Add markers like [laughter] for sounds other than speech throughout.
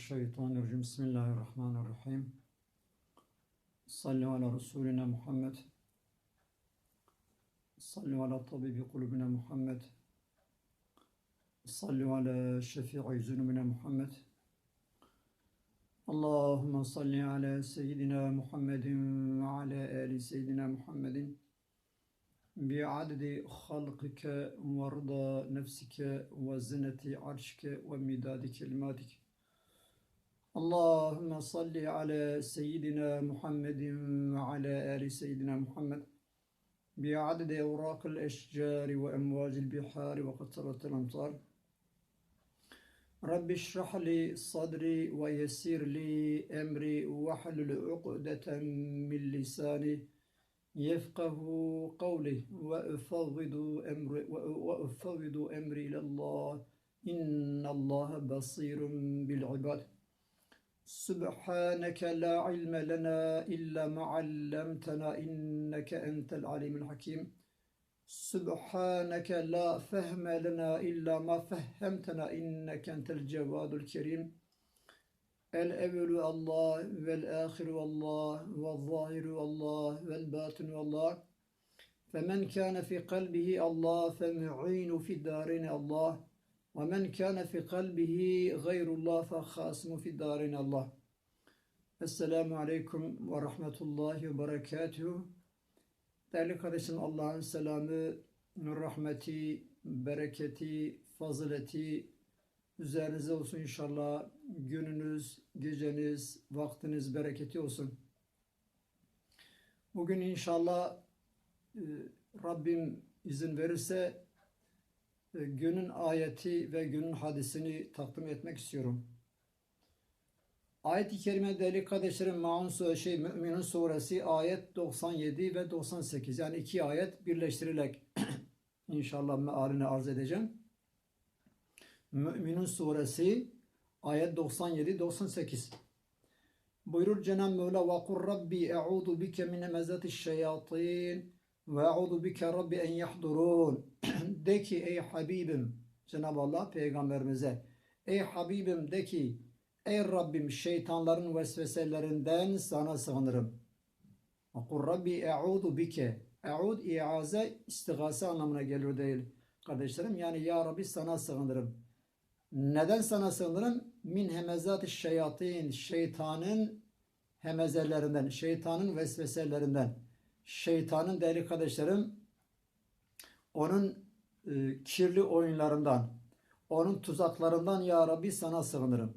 الشيطان الرجيم. بسم الله الرحمن الرحيم. صلوا على رسولنا محمد. صلوا على طبيب قلوبنا محمد. صلوا على شفيع ذنوبنا محمد. اللهم صل على سيدنا محمد وعلى آل سيدنا محمد. بعدد خلقك ورضا نفسك وزنة عرشك ومداد كلماتك. اللهم صل على سيدنا محمد وعلى آل سيدنا محمد. بعدد أوراق الأشجار وأمواج البحار وقطرة الأمطار. رب اشرح لي صدري ويسر لي أمري واحلل عقدة من لساني يفقه قولي وأفوض أمري وأفوض أمري إلى الله. إن الله بصير بالعباد. Subhaneke la ilme lena illa ma'allemtena inneke entel alimul hakim. Subhaneke la fehme lena illa ma fehhemtena inneke entel cevadul kerim. El evvelu Allah vel ahiru Allah ve zahiru Allah vel batinu Allah. Femen kâne fi kalbihi Allah fe mu'inu fi dârine Allah. ومن كان في قلبه غير الله فخاسم في الدارين الله Esselamu Aleyküm ve Rahmetullahi ve Berekatuhu. Değerli kardeşim Allah'ın selamı, rahmeti, bereketi, fazileti üzerinize olsun inşallah. Gününüz, geceniz, vaktiniz bereketi olsun. Bugün inşallah e, Rabbim izin verirse e, e, günün ayeti ve günün hadisini takdim etmek istiyorum. Ayet-i Kerime değerli kardeşlerim Maun şey, Müminun Suresi ayet 97 ve 98 yani iki ayet birleştirerek [clears throat] inşallah mealini arz edeceğim. Müminun Suresi ayet 97-98 Buyurur Cenab-ı Mevla ve kur Rabbi e'udu bike min emezetiş şeyatin ve e'udu bike Rabbi en yahdurun [clears throat] kul de ki ey Habibim Cenab-ı Allah peygamberimize ey Habibim de ki ey Rabbim şeytanların vesveselerinden sana sığınırım. Kul Rabbi e'udu bike. E'ud i'aze istigase anlamına gelir değil kardeşlerim. Yani ya Rabbi sana sığınırım. Neden sana sığınırım? Min hemezat şeyatin. Şeytanın hemezelerinden, şeytanın vesveselerinden. Şeytanın değerli kardeşlerim onun kirli oyunlarından, onun tuzaklarından ya Rabbi sana sığınırım.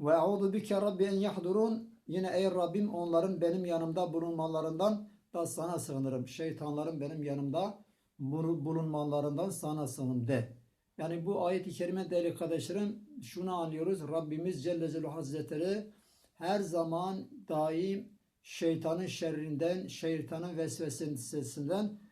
Ve euzu bike rabbi en yahdurun yine ey Rabbim onların benim yanımda bulunmalarından da sana sığınırım. Şeytanların benim yanımda bulunmalarından sana sığınırım de. Yani bu ayet-i kerime değerli kardeşlerim şunu anlıyoruz. Rabbimiz Celle Celaluhu Hazretleri her zaman daim şeytanın şerrinden, şeytanın vesvesesinden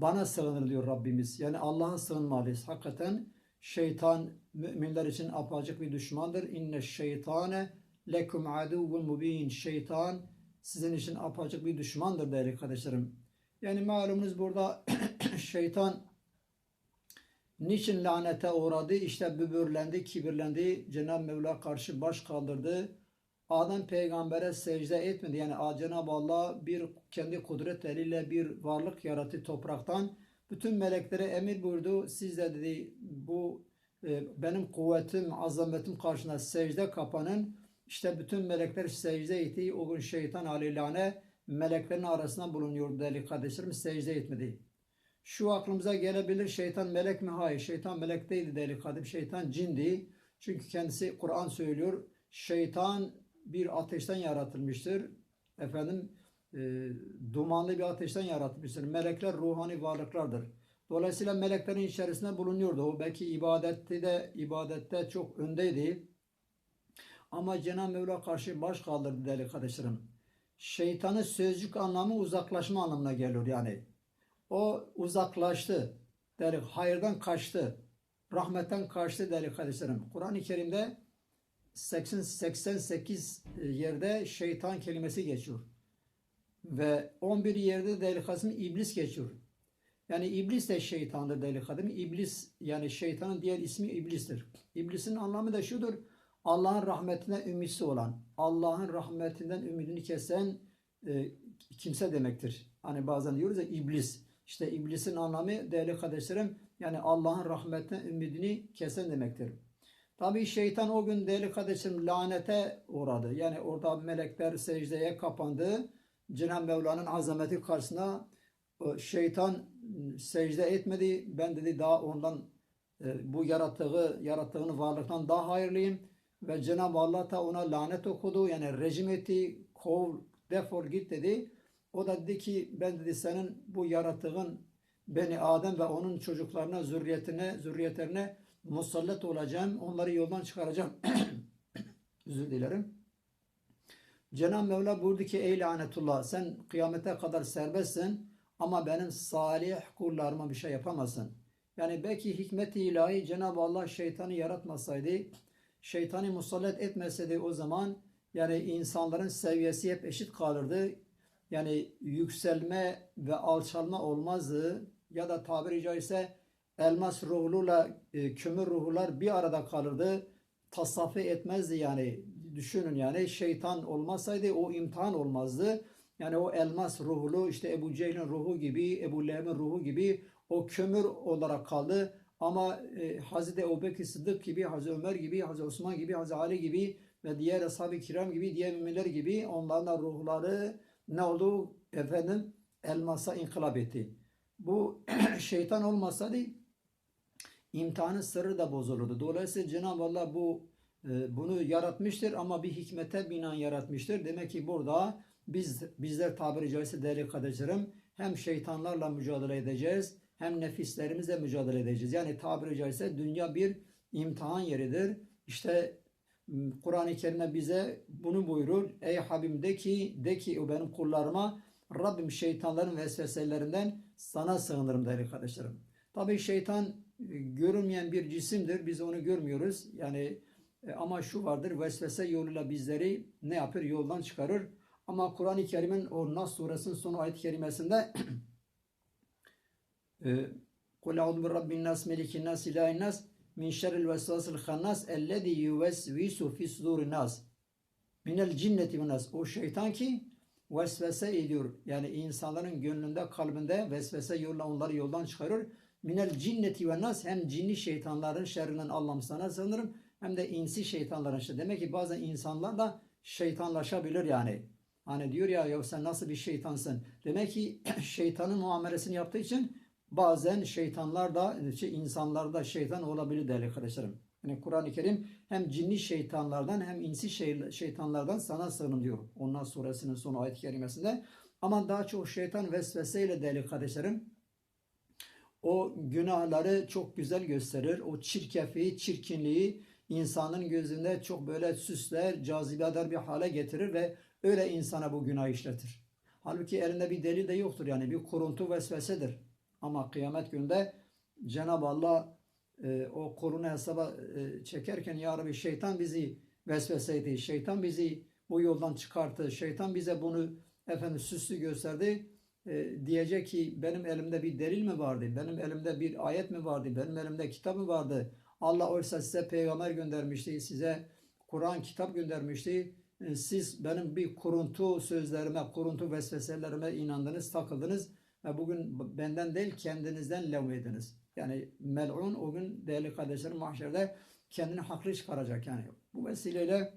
bana sığınır diyor Rabbimiz. Yani Allah'a sığınmalıyız. Hakikaten şeytan müminler için apacık bir düşmandır. İnne şeytane lekum aduvun mubin. Şeytan sizin için apacık bir düşmandır değerli kardeşlerim. Yani malumunuz burada [clears throat] şeytan niçin lanete uğradı? İşte bübürlendi, kibirlendi. Cenab-ı Mevla karşı baş kaldırdı. Adem peygambere secde etmedi. Yani Cenab-ı Allah bir kendi kudret eliyle bir varlık yarattı topraktan. Bütün meleklere emir buyurdu. Siz de dedi bu e, benim kuvvetim, azametim karşısında secde kapanın. İşte bütün melekler secde etti. O gün şeytan aleyhane meleklerin arasında bulunuyor değerli kardeşlerim. Secde etmedi. Şu aklımıza gelebilir şeytan melek mi? Hayır şeytan melek değildi değerli kardeşim. Şeytan cindi. Çünkü kendisi Kur'an söylüyor. Şeytan bir ateşten yaratılmıştır. Efendim e, dumanlı bir ateşten yaratılmıştır. Melekler ruhani varlıklardır. Dolayısıyla meleklerin içerisinde bulunuyordu. O belki ibadette de ibadette çok öndeydi. Ama Cenab-ı Mevla karşı baş kaldırdı değerli kardeşlerim. Şeytanın sözcük anlamı uzaklaşma anlamına geliyor yani. O uzaklaştı. Değerli, hayırdan kaçtı. Rahmetten kaçtı değerli kardeşlerim. Kur'an-ı Kerim'de 80, 88 yerde şeytan kelimesi geçiyor. Ve 11 yerde kardeşlerim iblis geçiyor. Yani iblis de şeytandır değerli kardeşlerim. İblis yani şeytanın diğer ismi iblistir. İblisin anlamı da şudur. Allah'ın rahmetine ümitsiz olan, Allah'ın rahmetinden ümidini kesen e, kimse demektir. Hani bazen diyoruz ya iblis. İşte iblisin anlamı değerli kardeşlerim yani Allah'ın rahmetine ümidini kesen demektir. Tabii şeytan o gün değerli kardeşlerim lanete uğradı. Yani orada melekler secdeye kapandı. Cenab-ı Mevla'nın azameti karşısında e, şeytan secde etmedi. Ben dedi daha ondan e, bu yarattığı yarattığını varlıktan daha hayırlıyım ve Cenab-ı Allah da ona lanet okudu. Yani rejim etti, kov, defol git dedi. O da dedi ki ben dedi senin bu yarattığın beni Adem ve onun çocuklarına, zürriyetine, zürriyetlerine musallat olacağım. Onları yoldan çıkaracağım. [clears throat] Özür dilerim. Cenab-ı Mevla buyurdu ki ey lanetullah sen kıyamete kadar serbestsin ama benim salih kullarıma bir şey yapamazsın. Yani belki hikmet-i ilahi Cenab-ı Allah şeytanı yaratmasaydı, şeytanı musallat etmeseydi o zaman yani insanların seviyesi hep eşit kalırdı. Yani yükselme ve alçalma olmazdı. Ya da tabiri caizse elmas ruhuyla e, kömür ruhlar bir arada kalırdı. Tasaffi etmezdi yani. Düşünün yani şeytan olmasaydı o imtihan olmazdı. Yani o elmas ruhlu işte Ebu Cehil'in ruhu gibi, Ebu Leheb'in ruhu gibi o kömür olarak kaldı. Ama e, Hazreti Ebu Bekir Sıddık gibi, Hazreti Ömer gibi, Hazreti Osman gibi, Hazreti Ali gibi ve diğer ashab-ı kiram gibi, diğer müminler gibi onların da ruhları ne oldu? Efendim elmasa inkılap etti. Bu [clears throat] şeytan olmasaydı imtihanın sırrı da bozulurdu. Dolayısıyla Cenab-ı Allah bu e, bunu yaratmıştır ama bir hikmete binaen yaratmıştır. Demek ki burada biz bizler tabiri caizse değerli kardeşlerim hem şeytanlarla mücadele edeceğiz hem nefislerimizle mücadele edeceğiz. Yani tabiri caizse dünya bir imtihan yeridir. İşte Kur'an-ı Kerim'de bize bunu buyurur. Ey Habibim de ki, de ki o benim kullarıma Rabbim şeytanların vesveselerinden sana sığınırım değerli kardeşlerim. Tabii şeytan görünmeyen bir cisimdir. Biz onu görmüyoruz. Yani e, ama şu vardır. Vesvese yoluyla bizleri ne yapar? Yoldan çıkarır. Ama Kur'an-ı Kerim'in o Nas suresinin son ayet-i kerimesinde [clears throat] bi rabbin nas melikin nas ilahin nas min şerril vesvasil hannas ellezî yuvesvisu fi sudurin nas minel cinneti ve nas. O şeytan ki vesvese ediyor. Yani insanların gönlünde, kalbinde vesvese yolla onları yoldan çıkarır. Minel cinneti ve nas hem cinni şeytanların şerrinden Allah'ım sana sığınırım hem de insi şeytanların işte. Demek ki bazen insanlar da şeytanlaşabilir yani. Hani diyor ya ya sen nasıl bir şeytansın? Demek ki [clears throat] şeytanın muamelesini yaptığı için bazen şeytanlar da şey, insanlar da şeytan olabilir değerli arkadaşlarım. Yani Kur'an-ı Kerim hem cinni şeytanlardan hem insi şey, şeytanlardan sana sığınım diyor. Ondan suresinin son ayet-i kerimesinde. Ama daha çok şeytan vesveseyle değerli kardeşlerim o günahları çok güzel gösterir. O çirkefi, çirkinliği insanın gözünde çok böyle süsler, cazibedar bir hale getirir ve öyle insana bu günah işletir. Halbuki elinde bir delil de yoktur yani bir kuruntu vesvesedir. Ama kıyamet günde Cenab-ı Allah e, o korunu hesaba e, çekerken ya Rabbi şeytan bizi vesveseydi, şeytan bizi bu yoldan çıkarttı, şeytan bize bunu efendim süslü gösterdi e, diyecek ki benim elimde bir delil mi vardı? Benim elimde bir ayet mi vardı? Benim elimde kitap mı vardı? Allah oysa size peygamber göndermişti, size Kur'an kitap göndermişti. E, siz benim bir kuruntu sözlerime, kuruntu vesveselerime inandınız, takıldınız ve bugün benden değil kendinizden levmediniz. Yani mel'un o gün değerli kardeşlerim mahşerde kendini haklı çıkaracak yani. Bu vesileyle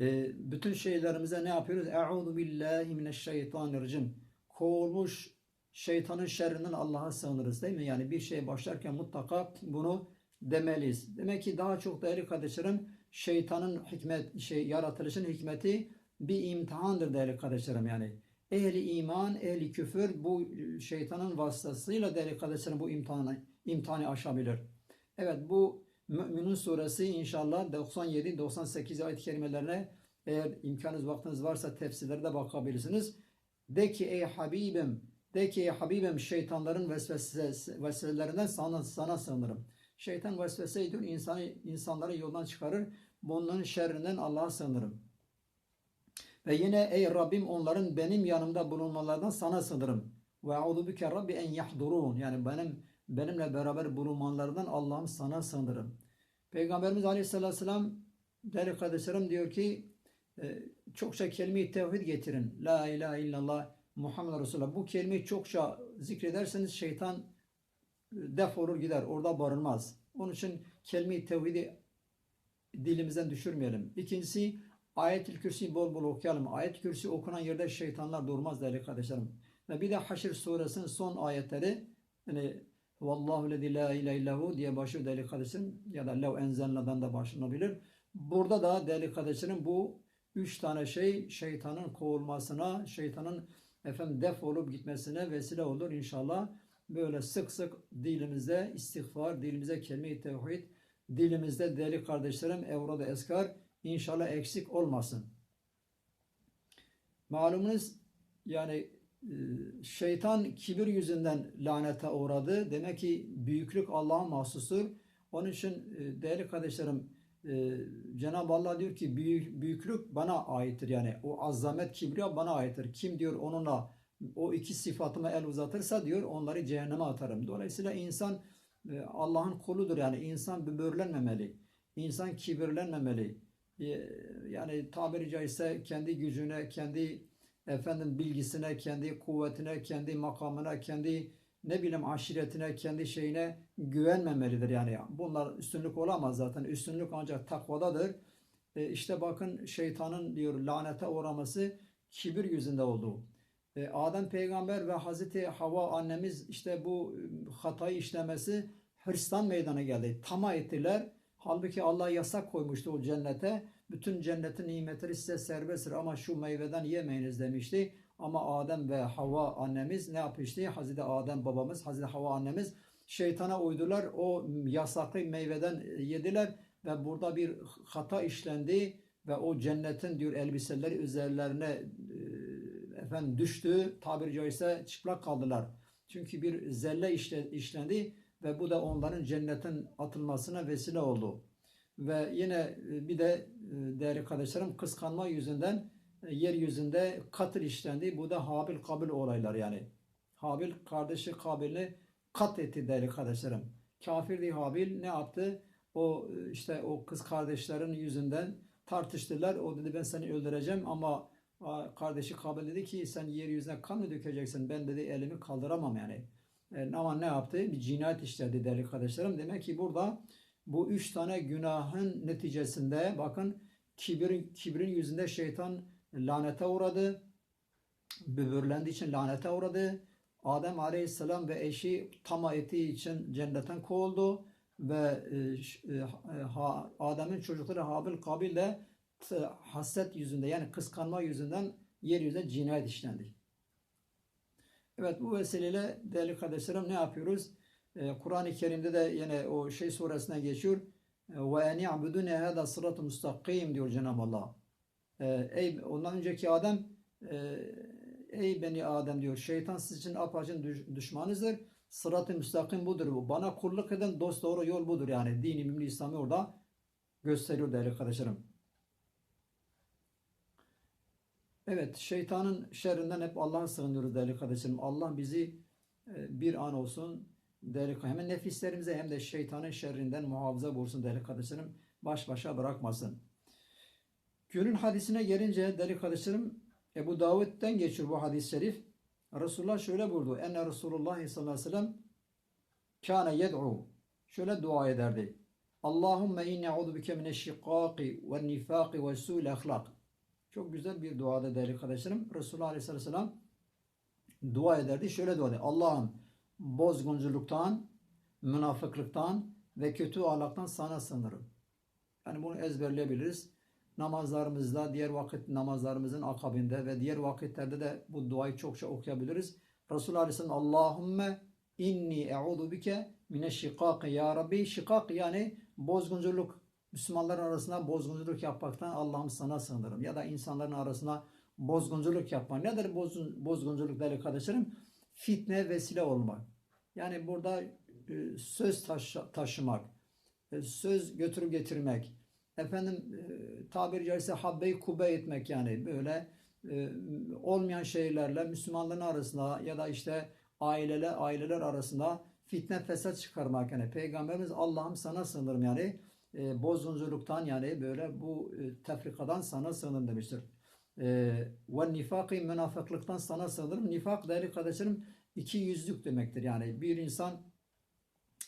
e, bütün şeylerimize ne yapıyoruz? Eûzu billahi mineşşeytanirracim. Kovulmuş şeytanın şerrinden Allah'a sığınırız değil mi? Yani bir şey başlarken mutlaka bunu demeliyiz. Demek ki daha çok değerli kardeşlerim şeytanın hikmet şey yaratılışın hikmeti bir imtihandır değerli kardeşlerim yani. Ehli iman, ehli küfür bu şeytanın vasıtasıyla değerli kardeşlerim bu imtihanı, imtihanı aşabilir. Evet bu Müminun suresi inşallah 97-98 ayet kelimelerine eğer imkanınız vaktiniz varsa tefsirlerde bakabilirsiniz. De ki ey Habibim, de ki ey Habibim şeytanların vesvese, vesveselerinden sana, sana sığınırım. Şeytan vesvese ediyor, insanı, insanları yoldan çıkarır. Bunların şerrinden Allah'a sığınırım. Ve yine ey Rabbim onların benim yanımda bulunmalarından sana sığınırım. Ve audu bike Rabbi en yahdurun. Yani benim benimle beraber bulunmalarından Allah'ım sana sığınırım. Peygamberimiz Aleyhisselatü Vesselam değerli kardeşlerim diyor ki e, çokça kelime-i tevhid getirin. La ilahe illallah Muhammed Resulullah. Bu kelimeyi çokça zikrederseniz şeytan e, defolur gider. Orada barınmaz. Onun için kelime-i tevhidi dilimizden düşürmeyelim. İkincisi ayet-i kürsi bol bol okuyalım. Ayet-i kürsi okunan yerde şeytanlar durmaz değerli kardeşlerim. Ve bir de Haşr suresinin son ayetleri yani Vallahu lezi la ilahe illahu diye başlıyor değerli kardeşlerim ya da lev enzelnadan da başlanabilir. Burada da değerli kardeşlerim bu üç tane şey şeytanın kovulmasına, şeytanın efendim def olup gitmesine vesile olur inşallah. Böyle sık sık dilimizde istiğfar, dilimize kelime-i tevhid, dilimizde değerli kardeşlerim evrada eskar inşallah eksik olmasın. Malumunuz yani şeytan kibir yüzünden lanete uğradı. Demek ki büyüklük Allah'a mahsustur. Onun için e, değerli kardeşlerim e, Cenab-ı Allah diyor ki büyük, büyüklük bana aittir. Yani o azamet kibriya bana aittir. Kim diyor onunla o iki sıfatıma el uzatırsa diyor onları cehenneme atarım. Dolayısıyla insan Allah'ın kuludur. Yani insan böbürlenmemeli. İnsan kibirlenmemeli. Yani tabiri caizse kendi gücüne, kendi efendim bilgisine, kendi kuvvetine, kendi makamına, kendi ne bileyim aşiretine, kendi şeyine güvenmemelidir yani. Bunlar üstünlük olamaz zaten. Üstünlük ancak takvadadır. E işte bakın şeytanın diyor lanete uğraması kibir yüzünde oldu. E Adem peygamber ve Hazreti Hava annemiz işte bu hatayı işlemesi hırstan meydana geldi. Tama ettiler. Halbuki Allah yasak koymuştu o cennete. Bütün cennetin nimetleri size serbesttir ama şu meyveden yemeyiniz demişti. Ama Adem ve Havva annemiz ne yapmıştı? Hazreti Adem babamız, Hazreti Havva annemiz şeytana uydular. O yasaklı meyveden yediler ve burada bir hata işlendi ve o cennetin diyor elbiseleri üzerlerine efendim düştü. Tabiri caizse çıplak kaldılar. Çünkü bir zelle işlendi ve bu da onların cennetin atılmasına vesile oldu. Ve yine bir de değerli kardeşlerim kıskanma yüzünden yeryüzünde katıl işlendi. Bu da Habil Kabil olaylar yani. Habil kardeşi Kabil'i kat etti değerli kardeşlerim. Kafirdi Habil ne yaptı? O işte o kız kardeşlerin yüzünden tartıştılar. O dedi ben seni öldüreceğim ama kardeşi Kabil dedi ki sen yeryüzüne kan mı dökeceksin? Ben dedi elimi kaldıramam yani. E, ama ne yaptı? Bir cinayet işledi değerli kardeşlerim. Demek ki burada bu üç tane günahın neticesinde bakın kibrin, kibrin yüzünde şeytan lanete uğradı. Böbürlendiği için lanete uğradı. Adem Aleyhisselam ve eşi tama ettiği için cennetten kovuldu ve e, e, Adem'in çocukları Habil Kabil de haset yüzünde yani kıskanma yüzünden yeryüzünde cinayet işlendi. Evet bu vesileyle değerli kardeşlerim ne yapıyoruz? Ee, Kur'an-ı Kerim'de de yine o şey suresine geçiyor. Ve en ya'budune hada sıratı mustakim diyor Cenab-ı Allah. Ee, ey ondan önceki Adem e, ey beni Adem diyor. Şeytan sizin için apaçın düşmanınızdır. Sırat-ı müstakim budur. Bana kulluk eden dost doğru yol budur yani. Dini mümin İslam'ı orada gösteriyor değerli kardeşlerim. Evet, şeytanın şerrinden hep Allah'a sığınıyoruz değerli kardeşlerim. Allah bizi e, bir an olsun değerli hem nefislerimize hem de şeytanın şerrinden muhafaza bulsun değerli kardeşlerim. Baş başa bırakmasın. Günün hadisine gelince değerli kardeşlerim Ebu Davud'den geçiyor bu hadis-i şerif. Resulullah şöyle buyurdu. Enne Resulullah sallallahu aleyhi ve sellem kâne yed'u. Şöyle dua ederdi. Allahümme inni a'udu bike mineşşikâki ve nifâki ve su'l ahlak. Çok güzel bir duada değerli kardeşlerim. Resulullah Aleyhisselatü Vesselam dua ederdi. Şöyle dua ederdi. Allah'ım bozgunculuktan, münafıklıktan ve kötü ahlaktan sana sınırım. Yani bunu ezberleyebiliriz. Namazlarımızda, diğer vakit namazlarımızın akabinde ve diğer vakitlerde de bu duayı çokça okuyabiliriz. Resulullah Aleyhisselam Allahümme inni e'udu bike mineşşikâki ya Rabbi. Şikak yani bozgunculuk, Müslümanların arasında bozgunculuk yapmaktan Allah'ım sana sığınırım. Ya da insanların arasında bozgunculuk yapmak. Nedir bozgun, bozgunculuk değerli kardeşlerim? Fitne vesile olmak. Yani burada e, söz taşı, taşımak, e, söz götürüp getirmek, efendim e, tabiri caizse habbe kubbe etmek yani böyle olmayan şeylerle Müslümanların arasında ya da işte aileler aileler arasında fitne fesat çıkarmak yani peygamberimiz Allah'ım sana sığınırım yani e, bozgunculuktan yani böyle bu e, tefrikadan sana sığınırım demiştir. E, ve nifakı münafıklıktan sana sığınırım. Nifak değerli kardeşlerim iki yüzlük demektir. Yani bir insan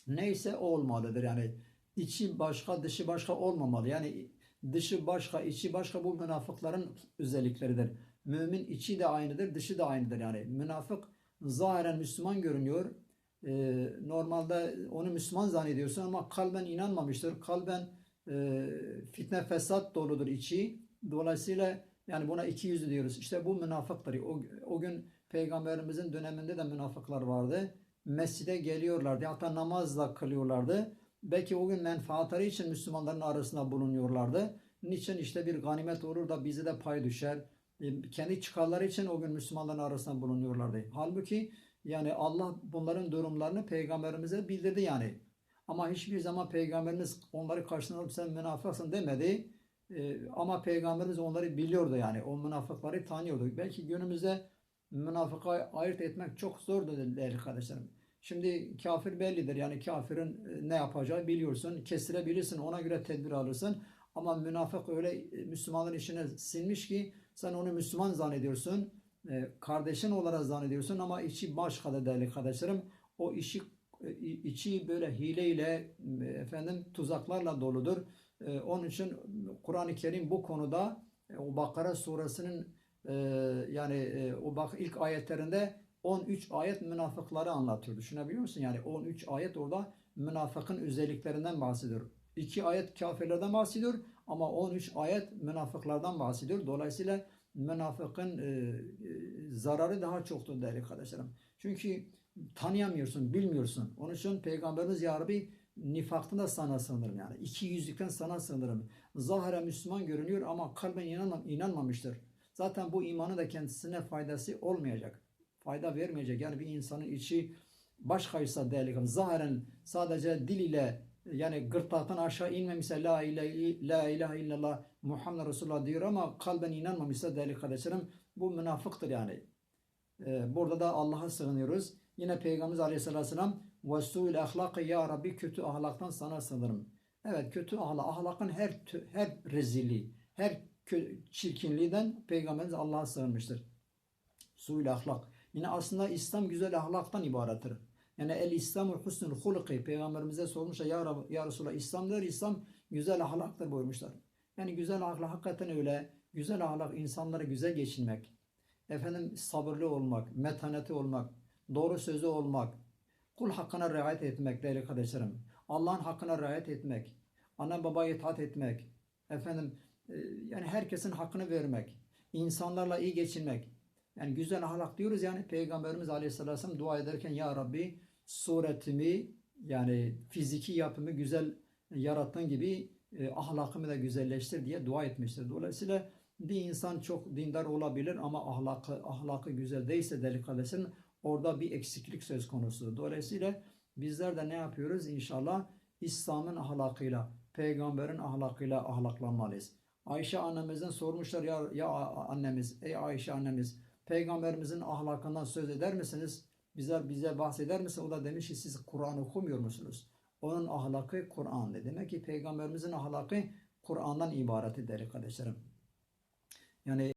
neyse o olmalıdır. Yani içi başka dışı başka olmamalı. Yani dışı başka içi başka bu münafıkların özellikleridir. Mümin içi de aynıdır dışı da aynıdır. Yani münafık zahiren Müslüman görünüyor. Ee, normalde onu Müslüman zannediyorsun ama kalben inanmamıştır. Kalben e, fitne fesat doludur içi. Dolayısıyla yani buna iki yüzlü diyoruz. İşte bu münafıktır. O, o gün peygamberimizin döneminde de münafıklar vardı. Mescide geliyorlardı. Hatta namazla kılıyorlardı. Belki o gün menfaatleri için Müslümanların arasında bulunuyorlardı. Niçin işte bir ganimet olur da bize de pay düşer. E, Kendi çıkarları için o gün Müslümanların arasında bulunuyorlardı. Halbuki yani Allah bunların durumlarını peygamberimize bildirdi yani. Ama hiçbir zaman peygamberimiz onları karşısına alıp sen münafıksın demedi. E, ama peygamberimiz onları biliyordu yani. O münafıkları tanıyordu. Belki günümüzde münafıka ayırt etmek çok zordur değerli kardeşlerim. Şimdi kafir bellidir. Yani kafirin e, ne yapacağı biliyorsun. Kestirebilirsin. Ona göre tedbir alırsın. Ama münafık öyle e, Müslümanların içine sinmiş ki sen onu Müslüman zannediyorsun. E, Kardeşin olarak zannediyorsun ama içi başka değerli kardeşlerim. O işi e, içi böyle hileyle e, efendim tuzaklarla doludur. Onun için Kur'an-ı Kerim bu konuda o Bakara suresinin yani o bak ilk ayetlerinde 13 ayet münafıkları anlatıyor. Düşünebiliyor musun? Yani 13 ayet orada münafıkın özelliklerinden bahsediyor. 2 ayet kafirlerden bahsediyor ama 13 ayet münafıklardan bahsediyor. Dolayısıyla münafıkın e, e, zararı daha çoktur değerli kardeşlerim. Çünkü tanıyamıyorsun, bilmiyorsun. Onun için Peygamberimiz Ya Rabbi nifaktan da sana sığınırım yani. İki yüzlükten sana sığınırım. Zahire Müslüman görünüyor ama kalben inanmam, inanmamıştır. Zaten bu imanı da kendisine faydası olmayacak. Fayda vermeyecek. Yani bir insanın içi başkaysa değerli zahiren sadece dil ile yani gırtlaktan aşağı inmemişse la ilahe, la ilahe illallah Muhammed Resulullah diyor ama kalben inanmamışsa değerli kardeşlerim bu münafıktır yani. Ee, burada da Allah'a sığınıyoruz. Yine Peygamberimiz Aleyhisselatü Vesselam وَسُّٰلِ ahlakı ya Rabbi kötü ahlaktan sana sığınırım. Evet kötü ahlak, ahlakın her tü- her rezilliği, her kö- çirkinliğinden Peygamberimiz Allah'a sığınmıştır. Su'il ahlak. Yine aslında İslam güzel ahlaktan ibarettir. Yani el İslamu husnul hulki. Peygamberimize sormuşlar ya, Rab, ya Resulallah İslam'dır. İslam güzel ahlaktır buyurmuşlar. Yani güzel ahlak hakikaten öyle. Güzel ahlak insanlara güzel geçinmek. Efendim sabırlı olmak, metaneti olmak, doğru sözü olmak, kul hakkına riayet etmek değerli kardeşlerim. Allah'ın hakkına riayet etmek, ana babaya itaat etmek, efendim e, yani herkesin hakkını vermek, insanlarla iyi geçinmek. Yani güzel ahlak diyoruz yani Peygamberimiz Aleyhisselatü Vesselam dua ederken Ya Rabbi suretimi yani fiziki yapımı güzel yarattığın gibi e, ahlakımı da güzelleştir diye dua etmiştir. Dolayısıyla bir insan çok dindar olabilir ama ahlakı, ahlakı güzel değilse değerli kardeşlerim orada bir eksiklik söz konusu. Dolayısıyla bizler de ne yapıyoruz? İnşallah İslam'ın ahlakıyla, peygamberin ahlakıyla ahlaklanmalıyız. Ayşe annemizden sormuşlar ya, ya annemiz, ey Ayşe annemiz peygamberimizin ahlakından söz eder misiniz? Bize, bize bahseder misin? O da demiş ki siz Kur'an okumuyor musunuz? Onun ahlakı Kur'an'dı. Demek ki peygamberimizin ahlakı Kur'an'dan ibaret değerli kardeşlerim. Yani